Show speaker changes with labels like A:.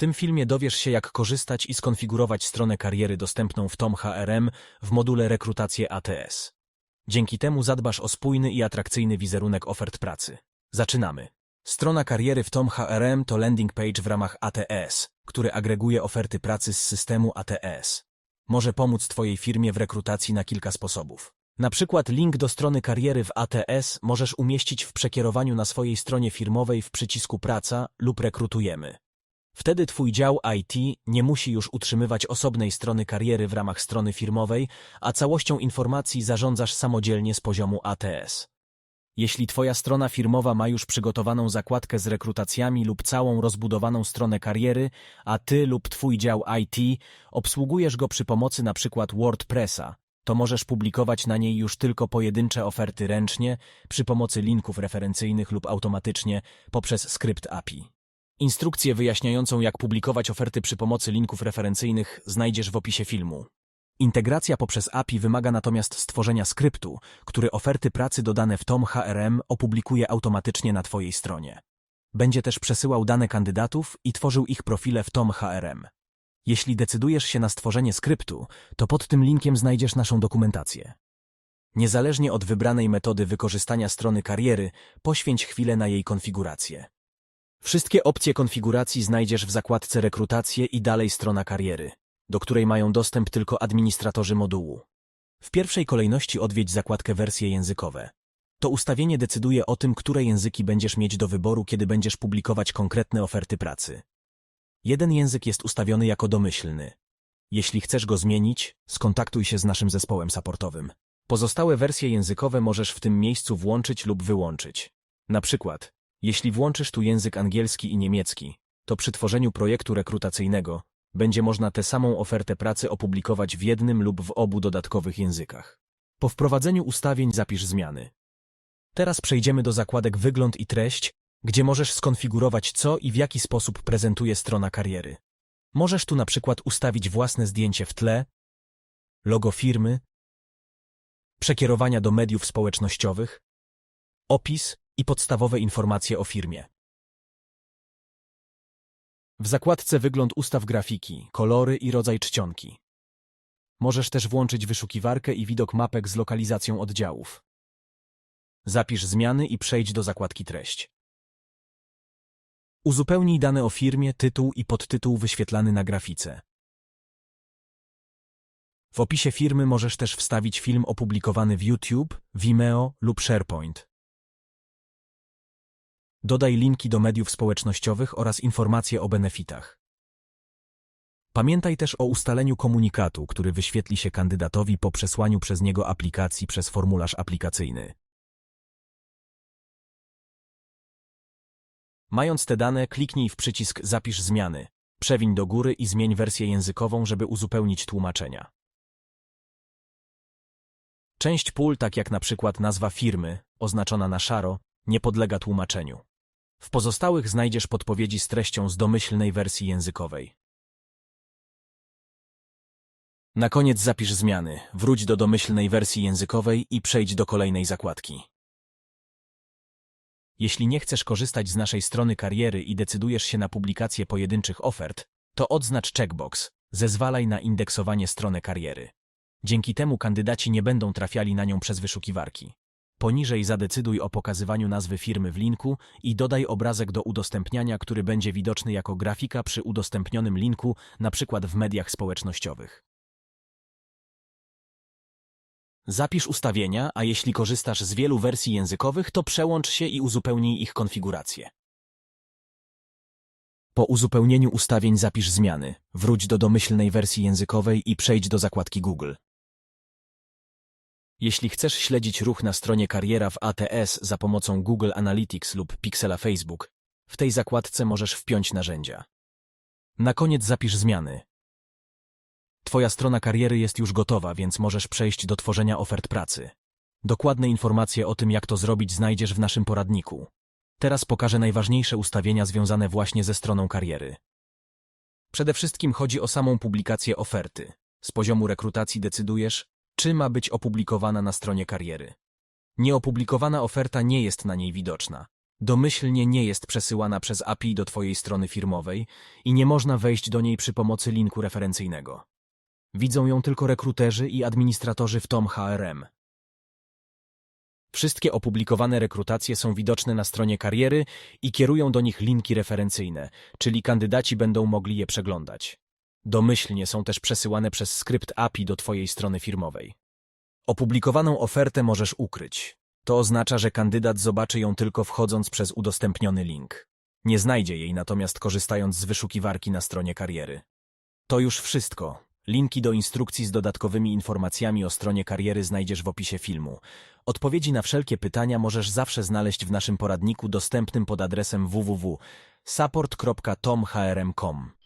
A: tym filmie dowiesz się, jak korzystać i skonfigurować stronę kariery dostępną w Tom HRM w module Rekrutację ATS. Dzięki temu zadbasz o spójny i atrakcyjny wizerunek ofert pracy. Zaczynamy. Strona kariery w Tom HRM to landing page w ramach ATS, który agreguje oferty pracy z systemu ATS. Może pomóc Twojej firmie w rekrutacji na kilka sposobów. Na przykład link do strony kariery w ATS możesz umieścić w przekierowaniu na swojej stronie firmowej w przycisku Praca lub Rekrutujemy. Wtedy Twój dział IT nie musi już utrzymywać osobnej strony kariery w ramach strony firmowej, a całością informacji zarządzasz samodzielnie z poziomu ATS. Jeśli Twoja strona firmowa ma już przygotowaną zakładkę z rekrutacjami lub całą rozbudowaną stronę kariery, a Ty lub Twój dział IT obsługujesz go przy pomocy np. WordPressa, to możesz publikować na niej już tylko pojedyncze oferty ręcznie, przy pomocy linków referencyjnych lub automatycznie poprzez skrypt API. Instrukcję wyjaśniającą, jak publikować oferty przy pomocy linków referencyjnych znajdziesz w opisie filmu. Integracja poprzez API wymaga natomiast stworzenia skryptu, który oferty pracy dodane w Tom HRM opublikuje automatycznie na Twojej stronie. Będzie też przesyłał dane kandydatów i tworzył ich profile w Tom HRM. Jeśli decydujesz się na stworzenie skryptu, to pod tym linkiem znajdziesz naszą dokumentację. Niezależnie od wybranej metody wykorzystania strony kariery, poświęć chwilę na jej konfigurację. Wszystkie opcje konfiguracji znajdziesz w zakładce Rekrutacje i dalej strona kariery, do której mają dostęp tylko administratorzy modułu. W pierwszej kolejności odwiedź zakładkę Wersje językowe. To ustawienie decyduje o tym, które języki będziesz mieć do wyboru, kiedy będziesz publikować konkretne oferty pracy. Jeden język jest ustawiony jako domyślny. Jeśli chcesz go zmienić, skontaktuj się z naszym zespołem supportowym. Pozostałe wersje językowe możesz w tym miejscu włączyć lub wyłączyć. Na przykład, jeśli włączysz tu język angielski i niemiecki, to przy tworzeniu projektu rekrutacyjnego będzie można tę samą ofertę pracy opublikować w jednym lub w obu dodatkowych językach. Po wprowadzeniu ustawień zapisz zmiany. Teraz przejdziemy do zakładek Wygląd i treść, gdzie możesz skonfigurować co i w jaki sposób prezentuje strona kariery. Możesz tu na przykład ustawić własne zdjęcie w tle, logo firmy, przekierowania do mediów społecznościowych, opis i podstawowe informacje o firmie. W zakładce Wygląd ustaw grafiki, kolory i rodzaj czcionki. Możesz też włączyć wyszukiwarkę i widok mapek z lokalizacją oddziałów. Zapisz zmiany i przejdź do zakładki Treść. Uzupełnij dane o firmie, tytuł i podtytuł wyświetlany na grafice. W opisie firmy możesz też wstawić film opublikowany w YouTube, Vimeo lub SharePoint. Dodaj linki do mediów społecznościowych oraz informacje o benefitach. Pamiętaj też o ustaleniu komunikatu, który wyświetli się kandydatowi po przesłaniu przez niego aplikacji przez formularz aplikacyjny. Mając te dane, kliknij w przycisk Zapisz zmiany. Przewiń do góry i zmień wersję językową, żeby uzupełnić tłumaczenia. Część pól, tak jak na przykład nazwa firmy, oznaczona na szaro, nie podlega tłumaczeniu. W pozostałych znajdziesz podpowiedzi z treścią z domyślnej wersji językowej. Na koniec zapisz zmiany, wróć do domyślnej wersji językowej i przejdź do kolejnej zakładki. Jeśli nie chcesz korzystać z naszej strony kariery i decydujesz się na publikację pojedynczych ofert, to odznacz checkbox, zezwalaj na indeksowanie strony kariery. Dzięki temu kandydaci nie będą trafiali na nią przez wyszukiwarki. Poniżej zadecyduj o pokazywaniu nazwy firmy w linku i dodaj obrazek do udostępniania, który będzie widoczny jako grafika przy udostępnionym linku, np. w mediach społecznościowych. Zapisz ustawienia, a jeśli korzystasz z wielu wersji językowych, to przełącz się i uzupełnij ich konfigurację. Po uzupełnieniu ustawień zapisz zmiany, wróć do domyślnej wersji językowej i przejdź do zakładki Google. Jeśli chcesz śledzić ruch na stronie kariera w ATS za pomocą Google Analytics lub Pixela Facebook, w tej zakładce możesz wpiąć narzędzia. Na koniec zapisz zmiany. Twoja strona kariery jest już gotowa, więc możesz przejść do tworzenia ofert pracy. Dokładne informacje o tym, jak to zrobić, znajdziesz w naszym poradniku. Teraz pokażę najważniejsze ustawienia związane właśnie ze stroną kariery. Przede wszystkim chodzi o samą publikację oferty. Z poziomu rekrutacji decydujesz, czy ma być opublikowana na stronie kariery. Nieopublikowana oferta nie jest na niej widoczna. Domyślnie nie jest przesyłana przez API do Twojej strony firmowej i nie można wejść do niej przy pomocy linku referencyjnego. Widzą ją tylko rekruterzy i administratorzy w Tom HRM. Wszystkie opublikowane rekrutacje są widoczne na stronie kariery i kierują do nich linki referencyjne, czyli kandydaci będą mogli je przeglądać. Domyślnie są też przesyłane przez skrypt API do Twojej strony firmowej. Opublikowaną ofertę możesz ukryć. To oznacza, że kandydat zobaczy ją tylko wchodząc przez udostępniony link. Nie znajdzie jej natomiast korzystając z wyszukiwarki na stronie kariery. To już wszystko. Linki do instrukcji z dodatkowymi informacjami o stronie kariery znajdziesz w opisie filmu. Odpowiedzi na wszelkie pytania możesz zawsze znaleźć w naszym poradniku dostępnym pod adresem www.support.tomhrm.com.